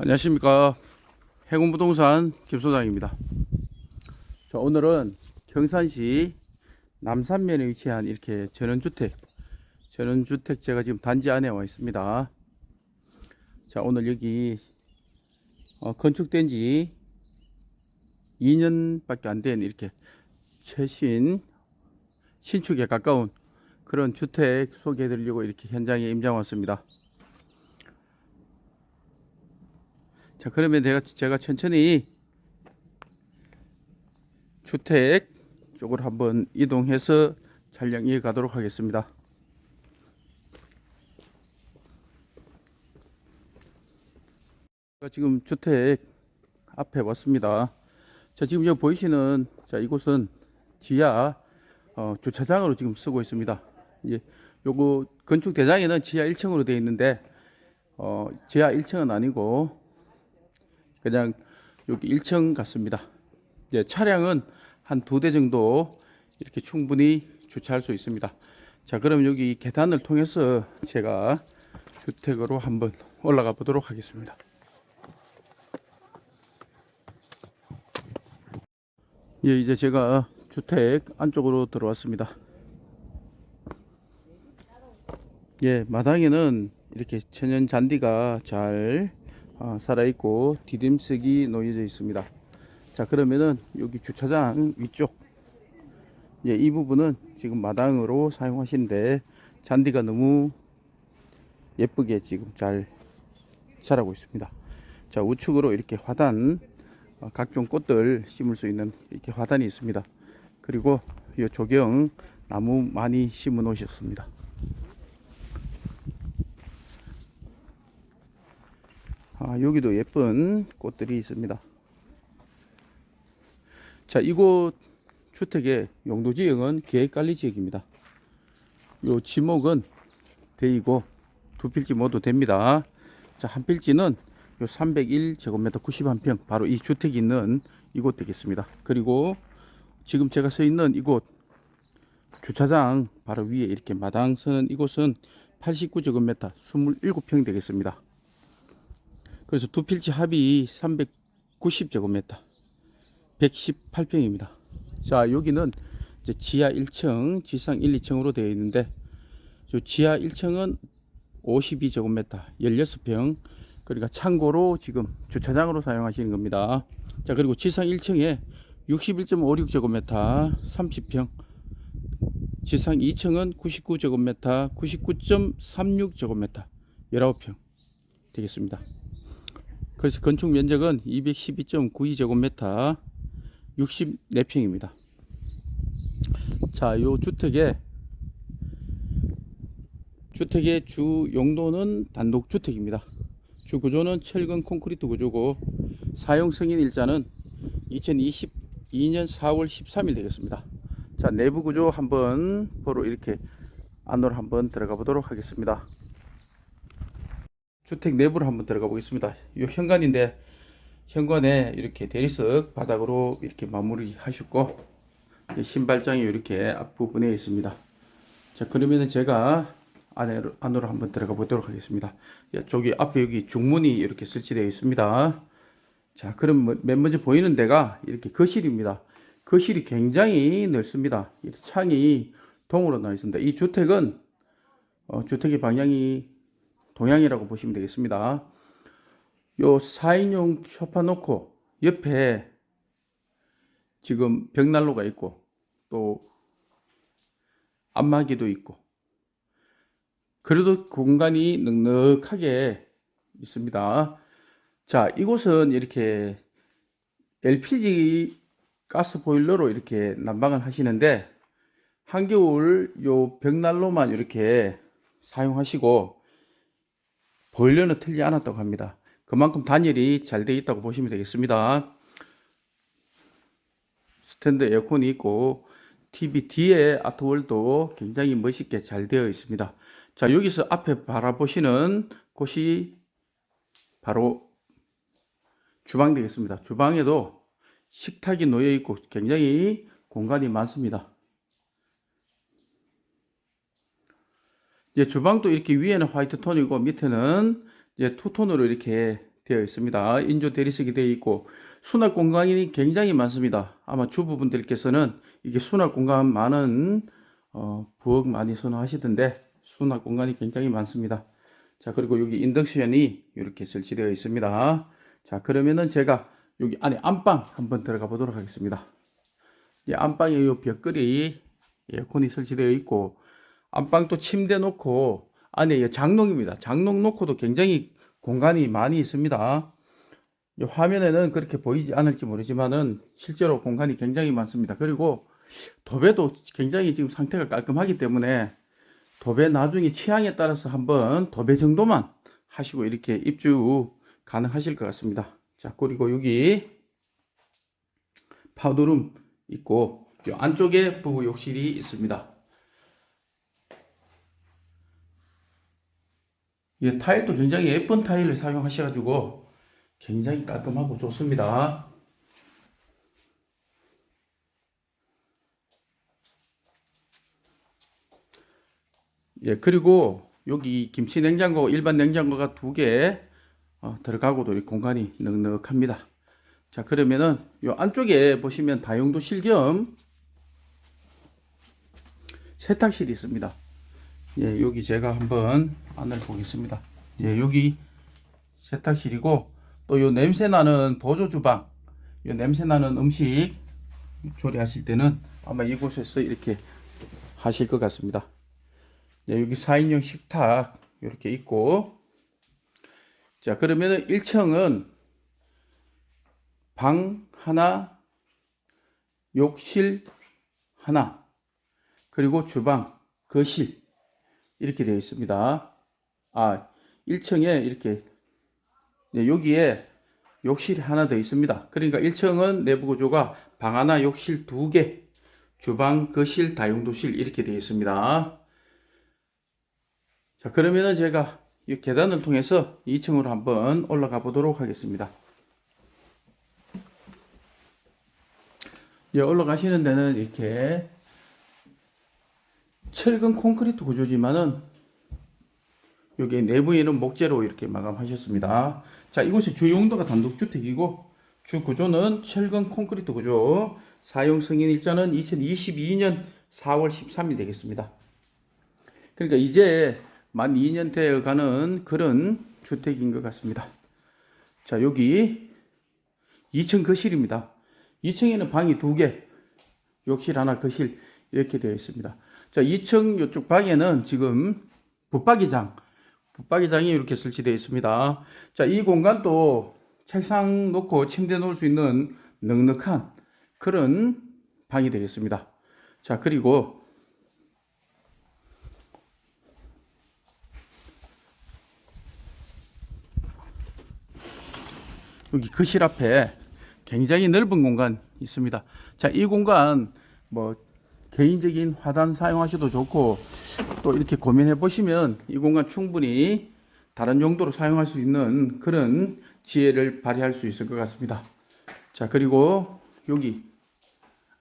안녕하십니까. 해군부동산 김소장입니다. 자 오늘은 경산시 남산면에 위치한 이렇게 전원주택 전원주택 제가 지금 단지 안에 와 있습니다. 자 오늘 여기 어, 건축된 지 2년 밖에 안 된 이렇게 최신 신축에 가까운 그런 주택 소개해 드리려고 이렇게 현장에 임장 왔습니다 자 그러면 내가 제가 천천히 주택 쪽으로 한번 이동해서 촬영 이어 가도록 하겠습니다. 지금 주택 앞에 왔습니다. 자 지금 여기 보이시는 자 이곳은 지하 어, 주차장으로 지금 쓰고 있습니다. 이제 요거 건축 대장에는 지하 1층으로 되어 있는데 어, 지하 1층은 아니고 그냥 여기 1층 같습니다. 이제 차량은 한 두 대 정도 이렇게 충분히 주차할 수 있습니다. 자, 그럼 여기 계단을 통해서 제가 주택으로 한번 올라가 보도록 하겠습니다. 예, 이제 제가 주택 안쪽으로 들어왔습니다. 예, 마당에는 이렇게 천연 잔디가 잘 어, 살아있고 디딤석이 놓여져 있습니다. 자 그러면은 여기 주차장 위쪽 예, 이 부분은 지금 마당으로 사용하시는데 잔디가 너무 예쁘게 지금 잘 자라고 있습니다. 자 우측으로 이렇게 화단 어, 각종 꽃들 심을 수 있는 이렇게 화단이 있습니다. 그리고 이 조경 나무 많이 심어 놓으셨습니다. 아, 여기도 예쁜 꽃들이 있습니다. 자, 이곳 주택의 용도 지역은 계획 관리 지역입니다. 요 지목은 대이고 두 필지 모두 됩니다. 자, 한 필지는 요 301제곱미터 91평 바로 이 주택이 있는 이곳 되겠습니다. 그리고 지금 제가 서 있는 이곳 주차장 바로 위에 이렇게 마당 서는 이곳은 89제곱미터 27평 되겠습니다. 그래서 두 필지 합이 390제곱미터 118평입니다. 자, 여기는 이제 지하 1층, 지상 1, 2층으로 되어 있는데 저 지하 1층은 52제곱미터 16평 그러니까 창고로 지금 주차장으로 사용하시는 겁니다. 자, 그리고 지상 1층에 61.56제곱미터 30평 지상 2층은 99제곱미터 99.36제곱미터 19평 되겠습니다. 그래서 건축 면적은 212.92제곱미터 64평입니다. 자, 요 주택의 주택의 주 용도는 단독 주택입니다. 주 구조는 철근 콘크리트 구조고 사용 승인 일자는 2022년 4월 13일 되겠습니다. 자, 내부 구조 한번 보러 이렇게 안으로 한번 들어가 보도록 하겠습니다. 주택 내부로 한번 들어가 보겠습니다. 이 현관인데 현관에 이렇게 대리석 바닥으로 이렇게 마무리 하셨고 신발장이 이렇게 앞부분에 있습니다. 자 그러면은 제가 안으로, 안으로 한번 들어가 보도록 하겠습니다. 저기 앞에 여기 중문이 이렇게 설치되어 있습니다. 자 그럼 뭐- 맨 먼저 보이는 데가 이렇게 거실입니다. 거실이 굉장히 넓습니다. 이 창이 동으로 나와 있습니다. 이 주택은 어, 주택의 방향이 동향이라고 보시면 되겠습니다. 요 4인용 소파 놓고 옆에 지금 벽난로가 있고 또 안마기도 있고 그래도 공간이 넉넉하게 있습니다. 자, 이곳은 이렇게 LPG 가스 보일러로 이렇게 난방을 하시는데 한겨울 요 벽난로만 이렇게 사용하시고 보일러는 틀지 않았다고 합니다. 그만큼 단열이 잘 되어 있다고 보시면 되겠습니다. 스탠드 에어컨이 있고 TV 뒤에 아트월도 굉장히 멋있게 잘 되어 있습니다. 자, 여기서 앞에 바라보시는 곳이 바로 주방 되겠습니다. 주방에도 식탁이 놓여 있고 굉장히 공간이 많습니다. 이제 주방도 이렇게 위에는 화이트 톤이고 밑에는 이제 투톤으로 이렇게 되어 있습니다. 인조 대리석이 되어 있고 수납 공간이 굉장히 많습니다. 아마 주부분들께서는 이게 수납 공간 많은 어, 부엌 많이 선호하시던데 수납 공간이 굉장히 많습니다. 자 그리고 여기 인덕션이 이렇게 설치되어 있습니다. 자 그러면은 제가 여기 안에 안방 한번 들어가 보도록 하겠습니다. 이 안방에 이 벽걸이 에어컨이 설치되어 있고 안방도 침대 놓고 안에 이 장롱입니다. 장롱 놓고도 굉장히 공간이 많이 있습니다. 이 화면에는 그렇게 보이지 않을지 모르지만은 실제로 공간이 굉장히 많습니다. 그리고 도배도 굉장히 지금 상태가 깔끔하기 때문에 도배 나중에 취향에 따라서 한번 도배 정도만 하시고 이렇게 입주 가능하실 것 같습니다. 자, 그리고 여기 파우더룸 있고 이 안쪽에 부부 욕실이 있습니다. 이 타일도 굉장히 예쁜 타일을 사용하셔가지고 굉장히 깔끔하고 좋습니다. 예, 그리고 여기 김치 냉장고, 일반 냉장고가 두개 어, 들어가고도 이 공간이 넉넉합니다. 자, 그러면은 요 안쪽에 보시면 다용도 실 겸 세탁실이 있습니다. 예, 여기 제가 한번 안을 보겠습니다. 예, 여기 세탁실이고 또 요 냄새 나는 보조 주방, 요 냄새 나는 음식 조리하실 때는 아마 이곳에서 이렇게 하실 것 같습니다. 네, 여기 4인용 식탁 이렇게 있고 자 그러면은 1층은 방 하나 욕실 하나 그리고 주방, 거실 이렇게 되어 있습니다. 아, 1층에 이렇게 네, 여기에 욕실이 하나 더 있습니다. 그러니까 1층은 내부 구조가 방 하나, 욕실 두 개, 주방, 거실, 다용도실 이렇게 되어 있습니다. 자, 그러면은 제가 이 계단을 통해서 2층으로 한번 올라가 보도록 하겠습니다. 예, 올라가시는 데는 이렇게 철근 콘크리트 구조지만은 여기 내부에는 목재로 이렇게 마감하셨습니다. 자, 이곳의 주 용도가 단독주택이고 주 구조는 철근 콘크리트 구조. 사용 승인 일자는 2022년 4월 13일 되겠습니다. 그러니까 이제 만 2년 되어 가는 그런 주택인 것 같습니다. 자, 여기 2층 거실입니다. 2층에는 방이 두 개, 욕실 하나, 거실 이렇게 되어 있습니다. 자, 2층 이쪽 방에는 지금 붙박이장, 붙박이장이 이렇게 설치되어 있습니다. 자, 이 공간도 책상 놓고 침대 놓을 수 있는 넉넉한 그런 방이 되겠습니다. 자, 그리고 여기 거실 앞에 굉장히 넓은 공간 있습니다. 자, 이 공간 뭐 개인적인 화단 사용하셔도 좋고 또 이렇게 고민해 보시면 이 공간 충분히 다른 용도로 사용할 수 있는 그런 지혜를 발휘할 수 있을 것 같습니다. 자, 그리고 여기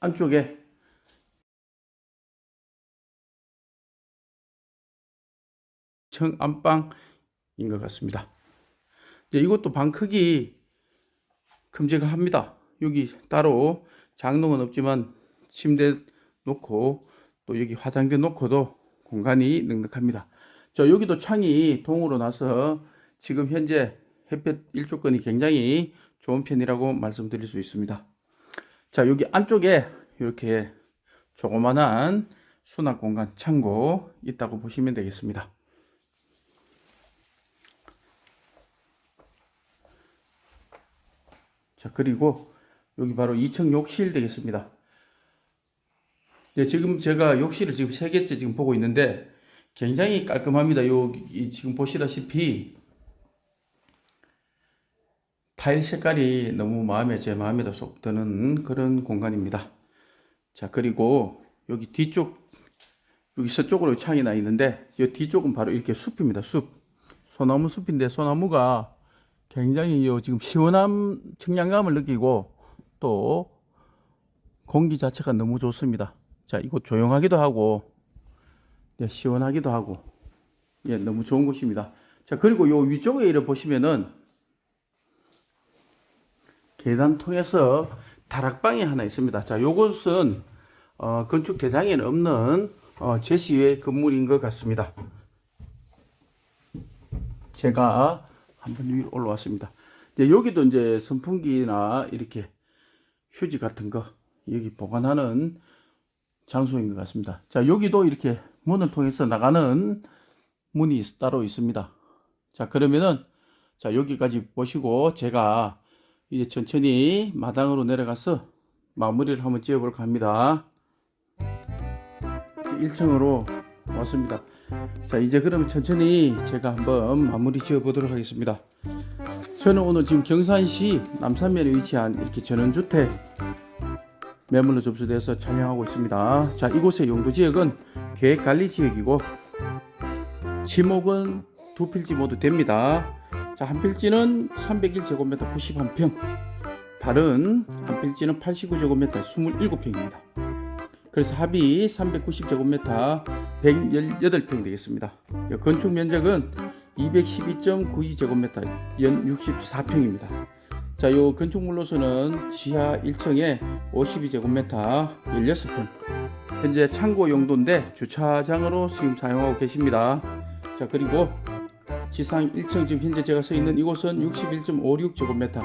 안쪽에 청 안방인 것 같습니다. 이제 이것도 방 크기 큼직합니다. 여기 따로 장롱은 없지만 침대 놓고 또 여기 화장대 놓고도 공간이 넉넉합니다. 저 여기도 창이 동으로 나서 지금 현재 햇볕 일조건이 굉장히 좋은 편이라고 말씀드릴 수 있습니다. 자, 여기 안쪽에 이렇게 조그만한 수납 공간 창고 있다고 보시면 되겠습니다. 자, 그리고 여기 바로 2층 욕실 되겠습니다. 네, 지금 제가 욕실을 지금 세 개째 지금 보고 있는데 굉장히 깔끔합니다. 여기 지금 보시다시피 타일 색깔이 너무 마음에 제 마음에도 쏙 드는 그런 공간입니다. 자, 그리고 여기 뒤쪽 여기 서쪽으로 창이 나 있는데 이 뒤쪽은 바로 이렇게 숲입니다. 숲. 소나무 숲인데 소나무가 굉장히 요 지금 시원함 청량감을 느끼고 또 공기 자체가 너무 좋습니다. 자, 이곳 조용하기도 하고 네, 시원하기도 하고 예, 너무 좋은 곳입니다. 자, 그리고 요 위쪽에 이래 보시면은 계단 통해서 다락방이 하나 있습니다. 자, 요것은 어, 건축 대장에는 없는 어, 제시의 건물인 것 같습니다. 제가 한번 위로 올라왔습니다. 이제 여기도 이제 선풍기나 이렇게 휴지 같은 거 여기 보관하는 장소인 것 같습니다. 자, 여기도 이렇게 문을 통해서 나가는 문이 따로 있습니다. 자, 그러면은 자, 여기까지 보시고 제가 이제 천천히 마당으로 내려가서 마무리를 한번 지어 볼까 합니다. 1층으로 왔습니다. 자, 이제 그러면 천천히 제가 한번 마무리 지어 보도록 하겠습니다. 저는 오늘 지금 경산시 남산면에 위치한 이렇게 전원주택 매물로 접수돼서 촬영하고 있습니다. 자, 이곳의 용도 지역은 계획 관리 지역이고 지목은 두 필지 모두 됩니다. 자, 한 필지는 301제곱미터 91평, 다른 한 필지는 89제곱미터 27평입니다. 그래서 합이 390제곱미터 118평 되겠습니다. 건축 면적은 212.92제곱미터 연 64평입니다. 자, 요 건축물로서는 지하 1층에 52제곱미터 16평. 현재 창고 용도인데 주차장으로 지금 사용하고 계십니다. 자, 그리고 지상 1층 지금 현재 제가 서 있는 이곳은 61.56제곱미터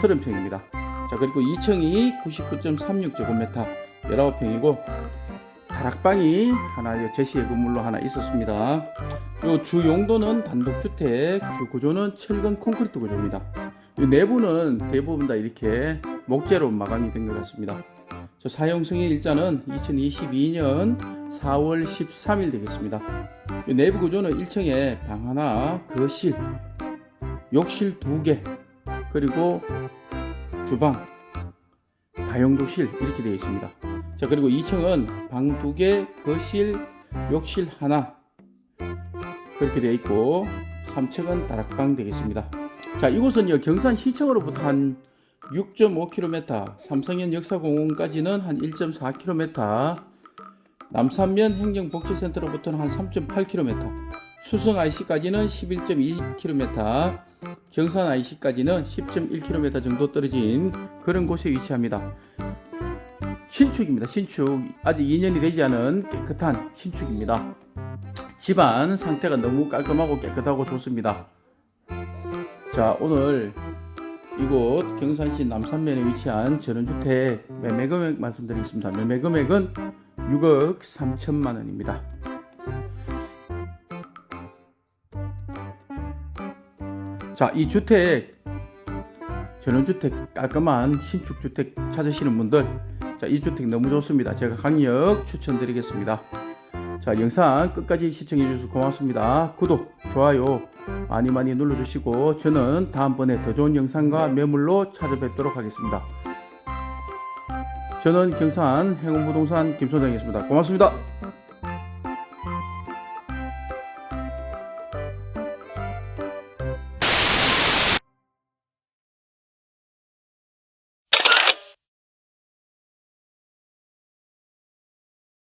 30평입니다. 자, 그리고 2층이 99.36제곱미터 19평이고 다락방이 하나 제시의 건물로 하나 있었습니다. 요 주 용도는 단독주택, 주 구조는 철근 콘크리트 구조입니다. 이 내부는 대부분 다 이렇게 목재로 마감이 된 것 같습니다. 자, 자, 사용 승인 일자는 2022년 4월 13일 되겠습니다. 이 내부 구조는 1층에 방 하나, 거실, 욕실 두 개, 그리고 주방, 다용도실 이렇게 되어 있습니다. 자 그리고 2층은 방 두 개, 거실, 욕실 하나 그렇게 되어 있고 3층은 다락방 되겠습니다. 자 이곳은요 경산시청으로부터 한 6.5km, 삼성현 역사공원까지는 한 1.4km, 남산면 행정복지센터로부터는 한 3.8km, 수성 IC까지는 11.2km, 경산 IC까지는 10.1km 정도 떨어진 그런 곳에 위치합니다. 신축입니다. 신축. 아직 2년이 되지 않은 깨끗한 신축입니다. 집안 상태가 너무 깔끔하고 깨끗하고 좋습니다. 자, 오늘 이곳 경산시 남산면에 위치한 전원주택 매매 금액 말씀드리겠습니다. 매매 금액은 6억 3천만 원입니다. 자, 이 주택 전원주택 깔끔한 신축 주택 찾으시는 분들 자, 이 주택 너무 좋습니다. 제가 강력 추천드리겠습니다. 자, 영상 끝까지 시청해 주셔서 고맙습니다. 구독, 좋아요 많이 많이 눌러주시고 저는 다음번에 더 좋은 영상과 매물로 찾아뵙도록 하겠습니다. 저는 경산 행운부동산 김소장이었습니다. 고맙습니다.